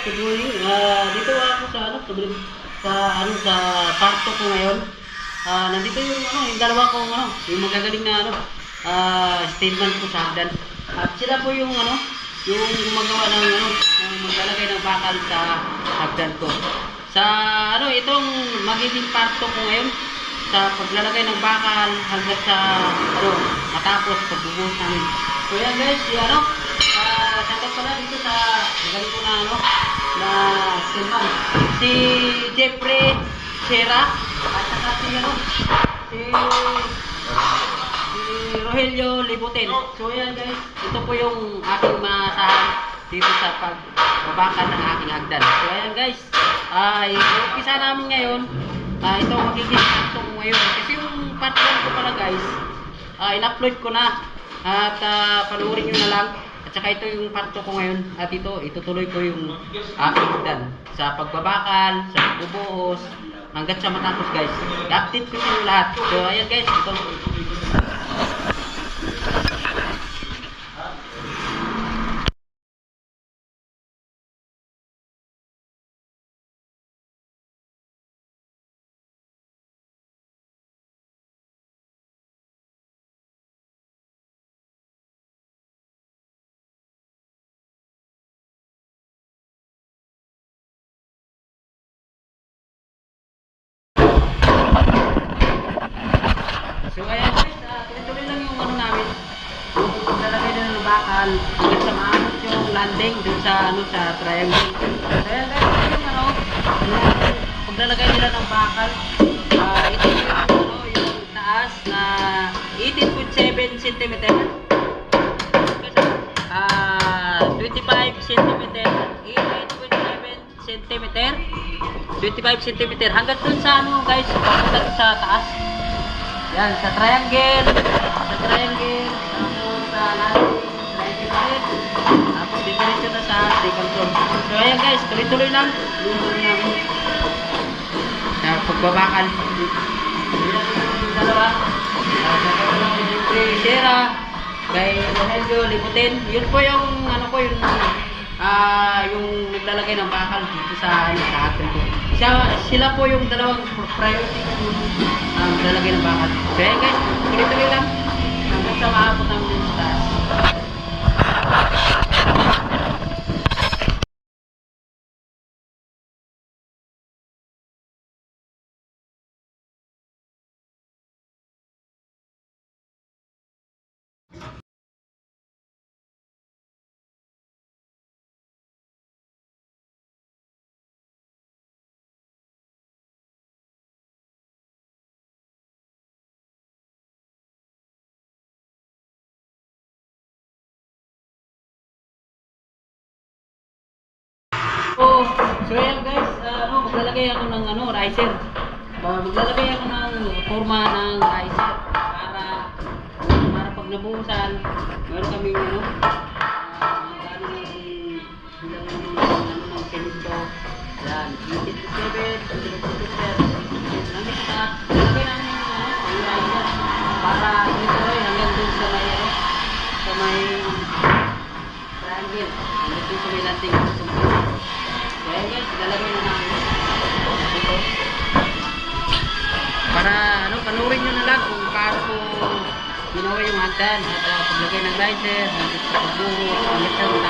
good morning. Uh, dito ako sa ano, sa, sa ano sa parto ko ngayon. Uh, nandito yung ano, yung dalawa ko ano, yung magagaling na ano, uh, statement ko sa hagdan. At sila po yung ano, yung gumagawa ng ano, yung maglalagay ng bakal sa hagdan ko. Sa ano, itong magiging parto ko ngayon, sa paglalagay ng bakal hanggang sa ano, matapos pagbubuhos namin. So yan guys, yung ano, shoutout pala dito sa magaling ko na ano, na Silman. Si Jeffrey Sierra at saka si ano, si si Rogelio Libutin. So yan guys, ito po yung aking masahan dito sa pagbabakal ng aking hagdan. So yan guys, ay umpisa namin ngayon. Ah, ito magiging part ko ngayon. Kasi yung part 1 ko pala guys, ah, in-upload ko na. At ah, panoorin nyo na lang. At saka ito yung part 2 ko ngayon. At ito, itutuloy ko yung aking hagdan. Sa pagbabakal, sa pagbubuhos, hanggat sa matapos guys. I-update ko yung lahat. So ayan guys, ito. So ayan guys, uh, tuloy-tuloy lang yung ano namin. Yung paglalagay bakal hanggang sa maabot yung landing dun sa ano sa triangle. Guys, ito yung ano, paglalagay nila ng bakal. ah ito yung ano, yung taas na 18.7 cm. Ah, 25 cm, 18.7 cm, 25 cm hanggang dun sa ano guys, papunta dun sa taas. Yan, sa triangle, Yan yung dalawa. Uh, Siyempre, Sierra, kay Rogelio Libutin. Yun po yung, ano po, yung, ah, yung naglalagay ng bakal dito sa, ano, sa atin po. Siya, sila po yung dalawang priority ko um, maglalagay ng bakal. So ayan guys, tuloy-tuloy lang. Hanggang sa maabot namin taas. So ayan guys, ah, ano, maglalagay ako ng ano, riser. Uh, maglalagay ako ng forma ng riser para para pag nabuhusan, meron kaming ano, ah, ano. Yan, 87, 87, Nandito sa lalagay namin yung ano, yung riser para ituloy hanggang dun sa may ano, triangle. Dun sa may landing. Kaya guys, lalagay na. Para ano, panurin nyo na lang kung paano ko ginawa yung hagdan at uh, paglagay ng riser, hanggang sa pagbuho, hanggang sa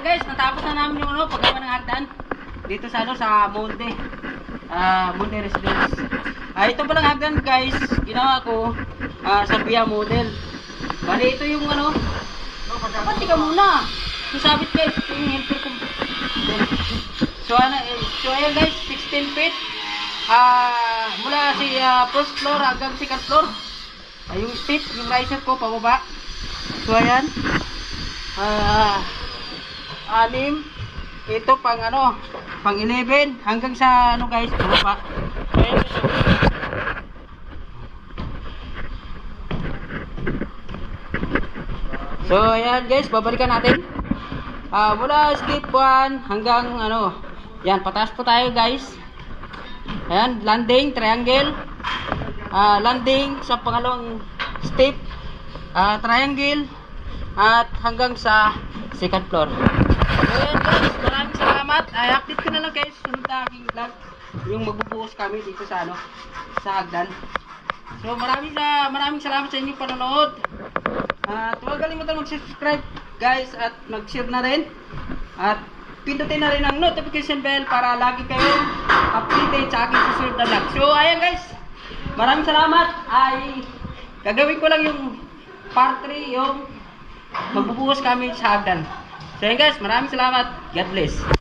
guys, natapos na namin yung ano, paggawa ng hagdan. Dito sa ano, sa Monde. Ah, Monde Residence. Ah, ito palang hagdan guys, ginawa ko ah, sa Via model. Bali, ito yung ano, Pati ka muna. Susabit guys, yung helper ko. So, ano, eh, so ayan guys, 16 feet. Ah, mula si ah, first floor hanggang second floor. Ah, yung step, yung riser ko pababa. So ayan. Ah, anim. Ito pang ano, pang 11 hanggang sa ano guys. So ayan. So ayan guys, babalikan natin. Ah, mula step 1 hanggang ano, yan pataas po tayo guys. Ayan, landing, triangle. Ah, landing sa pangalawang step. Ah, triangle. At hanggang sa second floor. Ayan guys, maraming salamat. Ay, update ko na lang guys, sunod na aking vlog. Yung magbubuhos kami dito sa ano, sa hagdan. So maraming sa maraming salamat sa inyong panonood. At huwag kalimutan mag-subscribe guys at mag-share na rin. At pindutin na rin ang notification bell para lagi kayong updated sa aking susunod na vlog. So ayan guys, maraming salamat. Ay gagawin ko lang yung part 3 yung magbubuhos kami sa hagdan. So ayan guys, maraming salamat. God bless.